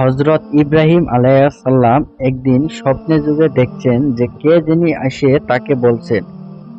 হজরত ইব্রাহিম আলাইসাল্লাম একদিন স্বপ্নে যুগে দেখছেন যে কে যিনি আসে তাকে বলছেন,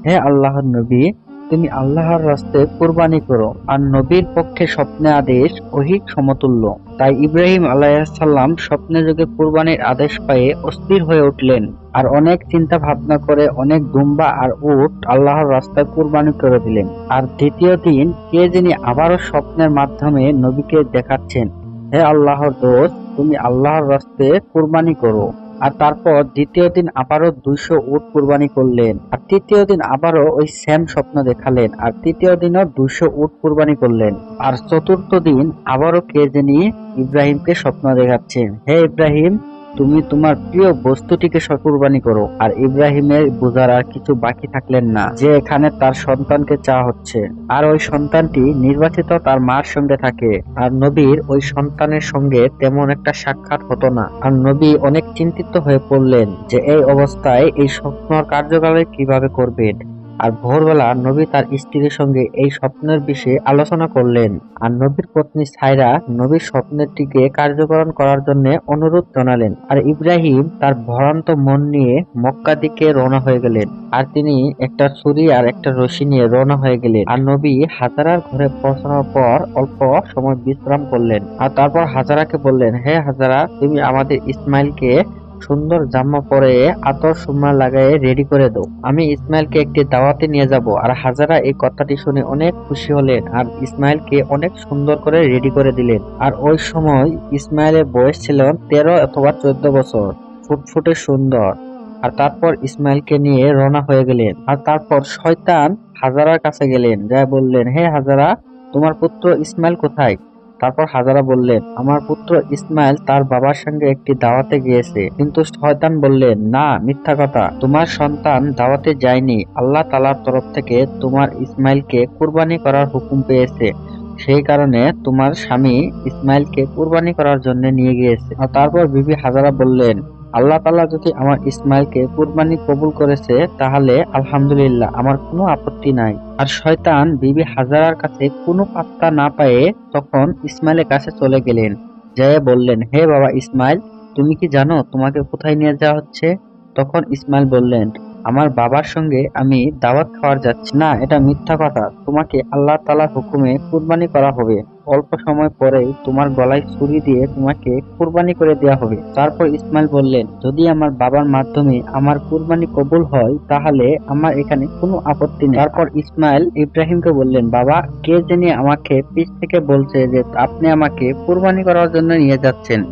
হে আল্লাহর নবী, তুমি আল্লাহর রাস্তায় কুরবানি করো আর নবীর পক্ষে স্বপ্নে আদেশ অহিক সমতুল্য। তাই ইব্রাহিম আলাইসাল্লাম স্বপ্নে যুগে কুরবানির আদেশ পায়ে অস্থির হয়ে উঠলেন আর অনেক চিন্তা ভাবনা করে অনেক দুম্বা আর উট আল্লাহর রাস্তায় কুরবানি করে দিলেন। আর দ্বিতীয় দিন কে যিনি আবারও স্বপ্নের মাধ্যমে নবীকে দেখাচ্ছেন হে আল্লাহর দোষ তুমি আল্লাহর রাস্তে কুরবানি করো। আর তারপর দ্বিতীয় দিন আবারও দুইশো উট কুরবানি করলেন। আর তৃতীয় দিন আবারও ওই সেম স্বপ্ন দেখালেন। আর তৃতীয় দিনও দুইশো উট কুরবানি করলেন। আর চতুর্থ দিন আবারও কে জানি ইব্রাহিমকে স্বপ্ন দেখাচ্ছেন হে ইব্রাহিম তুমি তোমার প্রিয় বস্তুটিকে কুরবানি করো, আর ইব্রাহিমের বোঝার আর কিছু বাকি থাকলেন না, যে এখানে তার সন্তানকে চা হচ্ছে। আর ওই সন্তানটি নির্বাচিত তার মার সঙ্গে থাকে, আর নবীর ওই সন্তানের সঙ্গে তেমন একটা সাক্ষাৎ হতো না। আর নবী অনেক চিন্তিত হয়ে পড়লেন যে এই অবস্থায় এই স্বপ্ন কার্যকালে কীভাবে করবেন। আর ভোরবেলা নবী তার স্ত্রীর সঙ্গে এই স্বপ্নের বিষয়ে আলোচনা করলেন। আর নবীর পত্নী সাইরা নবীর স্বপ্নটিকে কার্যকরণ করার জন্য অনুরোধ জানালেন। আর ইব্রাহিম তার ভরান্ত মন নিয়ে মক্কা দিকে রওনা হয়ে গেলেন। আর তিনি একটা ছুরি আর একটা রশি নিয়ে রওনা হয়ে গেলেন। আর নবী হাজারার ঘরে পৌঁছানোর পর অল্প সময় বিশ্রাম করলেন। আর তারপর হাজারাকে বললেন, হে হাজারা, তুমি আমাদের ইসমাইলকে সুন্দর জামা পরে আতর সুমা লাগায়ে রেডি করে দাও। আমি ইসমাইলকে একটি দাওয়াতে নিয়ে যাব আর হাজারা এই কথাটি শুনে অনেক খুশি হলেন আর ইসমাইলকে অনেক সুন্দর করে রেডি করে দিলেন। আর ওই সময় ইসমাইলের বয়স ছিল তেরো অথবা চোদ্দ বছর। ফুটফুটে সুন্দর। আর তারপর ইসমাইলকে নিয়ে রওনা হয়ে গেলেন। আর তারপর শয়তান হাজারার কাছে গেলেন। যা বললেন, হে হাজারা, তোমার পুত্র ইসমাইল কোথায়? তারপর হাজারা বললেন আমার পুত্র ইসমাইল তার বাবার সঙ্গে একটি দাওয়াতে গিয়েছে। কিন্তু শয়তান বললেন না, মিথ্যা কথা। তোমার সন্তান দাওয়াতে যায়নি। আল্লাহ তালার তরফ থেকে তোমার ইসমাইলকে কুরবানি করার হুকুম পেয়েছে। সেই কারণে তোমার স্বামী ইসমাইলকে কুরবানি করার জন্য নিয়ে গিয়েছে। তারপর বিবি হাজারা বললেন আল্লাহ তালা যদি আমার ইসমাইলকে কুরবানি কবুল করেছে, তাহলে আলহামদুলিল্লাহ আমার কোনো আপত্তি নাই। আর শয়তান বিবি হাজারার কাছে কোনো পাত্তা না পেয়ে তখন ইসমাইলের কাছে চলে গেলেন। যেয়ে বললেন, হে বাবা ইসমাইল, তুমি কি জানো তোমাকে কোথায় নিয়ে যাওয়া হচ্ছে? তখন ইসমাইল বললেন, আমার বাবার সঙ্গে আমি দাওয়াত খাওয়ার যাচ্ছি। না, এটা মিথ্যা কথা। তোমাকে আল্লাহ তালার হুকুমে কুরবানি করা হবে। অল্প সময় পরেই তোমার গলায় ছুরি দিয়ে তোমাকে কুরবানি করে দেওয়া হবে। তারপর ইসমাইল বললেন, যদি আমার বাবার মাধ্যমে আমার কুরবানি কবুল হয়, তাহলে আমার এখানে কোনো আপত্তি নেই। তারপর ইসমাইল ইব্রাহিমকে বললেন, বাবা, কে জেনে আমাকে পিছ থেকে বলছে যে আপনি আমাকে কুরবানি করার জন্য নিয়ে যাচ্ছেন?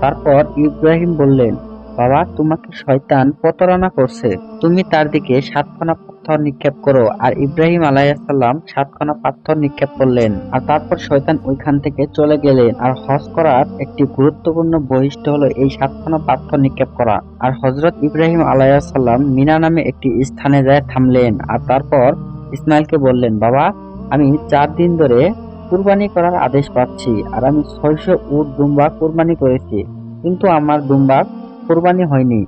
তারপর ইব্রাহিম বললেন বাবা, তোমাকে শয়তান প্রতারণা করছে। তুমি তার দিকে সাতখানা পাথর নিক্ষেপ করো। আর ইব্রাহিম আলাইসাল্লাম সাতখানা পাথর নিক্ষেপ করলেন। আর তারপর শয়তান ওইখান থেকে চলে গেলেন। আর হজ করার একটি গুরুত্বপূর্ণ বৈশিষ্ট্য হলো এই সাতখানা পাথর নিক্ষেপ করা। আর হজরত ইব্রাহিম আলাইসাল্লাম মিনা নামে একটি স্থানে যায় থামলেন। আর তারপর ইসমাইলকে বললেন, বাবা, আমি চার দিন ধরে কুরবানি করার আদেশ পাচ্ছি। আর আমি ছয়শো উট দুম্বা কুরবানি করেছি। কিন্তু আমার দুম্বা কুরবানি হয়নি।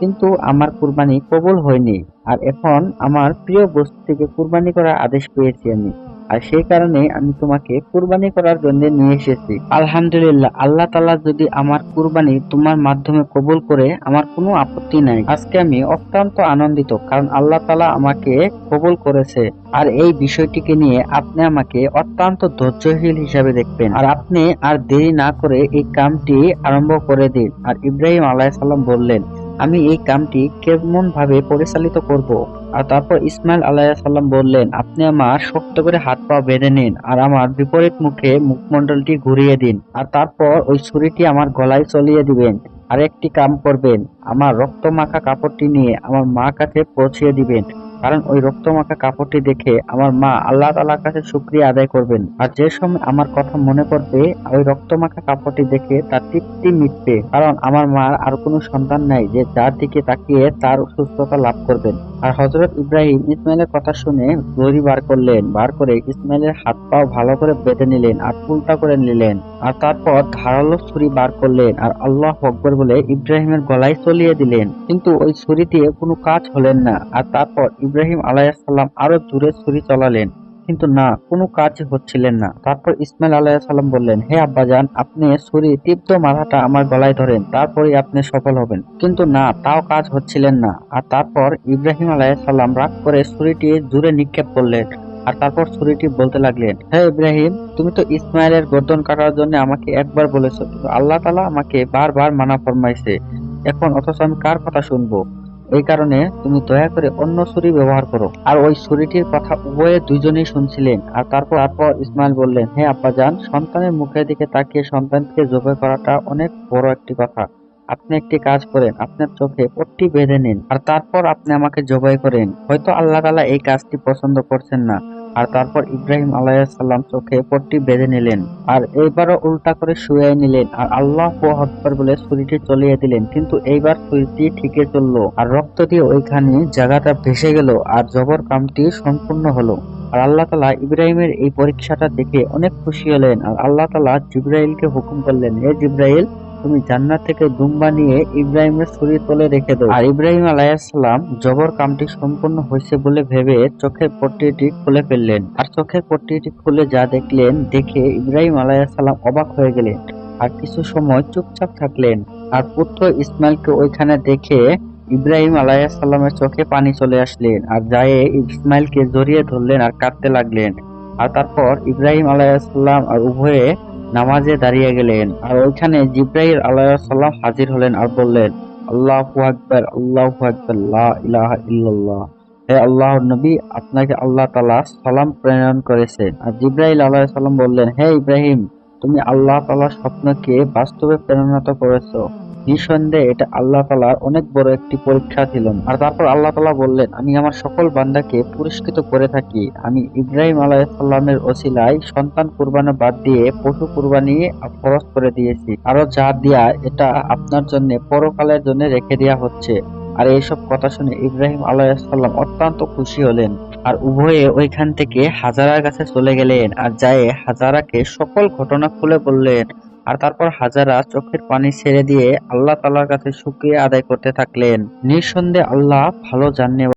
কিন্তু আমার কোরবানি কবুল হয়নি। আর এখন আমার প্রিয় বস্তু থেকে কোরবানি করার আদেশ পেয়েছি আমি। আর সেই কারণে আমি তোমাকে কুরবানি করার জন্য নিয়ে এসেছি। আলহামদুলিল্লাহ, আল্লাহ তালা যদি আমার কুরবানি তোমার মাধ্যমে কবুল করে, আমার কোনো আপত্তি নাই। আজকে আমি অত্যন্ত আনন্দিত, কারণ আল্লাহ তালা আমাকে কবুল করেছে। আর এই বিষয়টিকে নিয়ে আপনি আমাকে অত্যন্ত ধৈর্যশীল হিসাবে দেখবেন। আর আপনি আর দেরি না করে এই কামটি আরম্ভ করে দিন। আর ইব্রাহিম আলাইসাল্লাম বললেন, আমি এই কামটি কেমন ভাবে পরিচালিত করব? আর তারপর ইসমাইল আলাইসাল্লাম বললেন, আপনি আমার শক্ত করে হাত পা বেঁধে নিন আর আমার বিপরীত মুখে মুখমণ্ডলটি ঘুরিয়ে দিন আর তারপর ওই ছুরিটি আমার গলায় চলিয়ে দিবেন আর একটি কাম করবেন। আমার রক্ত মাখা কাপড়টি নিয়ে আমার মা কাছে পৌঁছিয়ে দিবেন। কারণ ওই রক্তমাখা কাপড়টি দেখে আমার মা আল্লাহ তালার কাছে শুক্রিয়া আদায় করবেন। আর যে সময় আমার কথা মনে পড়বে, ওই রক্তমাখা কাপড়টি দেখে তার তৃপ্তি মিটবে। কারণ আমার মার আর কোনো সন্তান নাই যে যার দিকে তাকিয়ে তার সুস্থতা লাভ করবেন। আর হজরত ইব্রাহিম ইসমাইলের কথা শুনে দড়ি বার করলেন, বার করে ইসমাইলের হাত পাও ভালো করে বেঁধে নিলেন আর উল্টা করে নিলেন। আর তারপর ধারালো ছুরি বার করলেন আর আল্লাহ আকবর বলে ইব্রাহিমের গলায় চলিয়ে দিলেন। কিন্তু ওই ছুরি দিয়ে কোনো কাজ হলেন না। আর তারপর ইব্রাহিম আলাইসাল্লাম আরও দূরে ছুরি চলালেন। কিন্তু না, কোনো কাজ হচ্ছিলেন না। তারপর ইসমাইল আলাইসাল্লাম বললেন, হে আব্বাজান, আপনি ছুরি তীব্র মাথাটা আমার গলায় ধরেন, তারপরেই আপনি সফল হবেন। কিন্তু না, তাও কাজ হচ্ছিলেন না। আর তারপর ইব্রাহিম আলাইসাল্লাম রাগ করে ছুরিটি জুড়ে নিক্ষেপ করলেন আর তারপর ছুরিটি বলতে লাগলেন, হে ইব্রাহিম, তুমি তো ইসমাইলের গর্দন কাটার জন্য আমাকে একবার বলেছ, কিন্তু আল্লাহ তালা আমাকে বারবার মানা ফরমাইছে। এখন অথচ আমি কার কথা শুনব? এই কারণে তুমি দয়া করে অন্য ছুরি ব্যবহার করো। আর ওই ছুরিটির কথা উভয়ে দুজনেই শুনছিলেন। আর তারপর তারপর ইসমাইল বললেন, হে আব্বাজান, সন্তানের মুখের দিকে তাকিয়ে সন্তানকে জবাই করাটা অনেক বড় একটি কথা। আপনি একটি কাজ করেন, আপনার চোখে পট্টি বেঁধে নিন। আর তারপর আপনি আমাকে জবাই করেন। হয়তো আল্লাহ তালা এই কাজটি পছন্দ করছেন না। আর তারপর ইব্রাহিম আলাইসাল্লাম চোখে পট্টি বেঁধে নিলেন আর এইবারও উল্টা করে শুয়ে নিলেন আর আল্লাহ আকবর বলে ছুরিটি চলিয়ে দিলেন। কিন্তু এইবার ছুরিটি ঠিকই চলল আর রক্ত দিয়ে ওইখানে জায়গাটা ভেসে গেল আর জবর কামটি সম্পূর্ণ হলো। আর আল্লাহ তালা ইব্রাহিমের এই পরীক্ষাটা দেখে অনেক খুশি হলেন আর আল্লাহ তালা জিব্রাইলকে হুকুম করলেন, হে জিব্রাইল তুমি জান্নাত থেকে দুম্বা নিয়ে ইব্রাহিমের ছুরি তলে রেখে দাও। আর ইব্রাহিম আলাইসাল্লাম জবর কামটি সম্পূর্ণ হয়েছে বলে ভেবে চোখের পট্টিটি খুলে ফেললেন। আর চোখের পট্টিটি খুলে যা দেখলেন, দেখে ইব্রাহিম আলাইসাল্লাম অবাক হয়ে গেলেন। আর কিছু সময় চুপচাপ থাকলেন। আর পুত্র ইসমাইলকে ওইখানে দেখে ইব্রাহিম আলাইসাল্লামের চোখে পানি চলে আসলেন। আর যায় ইসমাইলকে জড়িয়ে ধরলেন আর কাঁদতে লাগলেন। আর তারপর ইব্রাহিম আলাইসাল্লাম আর উভয়ে নামাজে দাঁড়িয়ে গেলেন। আর ওইখানে জিব্রাহিল আলাইসাল্লাম হাজির হলেন আর বললেন, আল্লাহু আকবর আল্লাহু আকবর ইলাহা হে আল্লাহ নবী, আপনাকে আল্লাহ তালা সালাম প্রেরণ করেছেন। আর জিব্রাহিল আল্লাহ সাল্লাম বললেন, হে ইব্রাহিম, তুমি আল্লাহ তালার স্বপ্নকে বাস্তবে প্রেরণাত করেছ। নিঃসন্দেহে এটা আল্লাহ তাআলার অনেক বড় একটি পরীক্ষা ছিল। আর তারপর আল্লাহ তাআলা বললেন, আমি আমার সকল বান্দাকে পুরস্কৃত করে থাকি। আমি ইব্রাহিম আলাইসাল্লামের ওসিলায় সন্তান কুরবানি বাদ দিয়ে পশু কুরবানি ফরজ করে দিয়েছি। আরও যা দিয়া, এটা আপনার জন্য পরকালের জন্য রেখে দেওয়া হচ্ছে। আর এইসব কথা শুনে ইব্রাহিম আলাইসাল্লাম অত্যন্ত খুশি হলেন আর উভয়ে ওইখান থেকে হাজারার কাছে চলে গেলেন। আর যায় হাজারাকে সকল ঘটনা খুলে বললেন আর তারপর হাজারা চোখের পানি ছেড়ে দিয়ে আল্লাহ তালার কাছে শুক্রিয়া আদায় করতে থাকলেন। নিঃসন্দেহে আল্লাহ ভালো জানে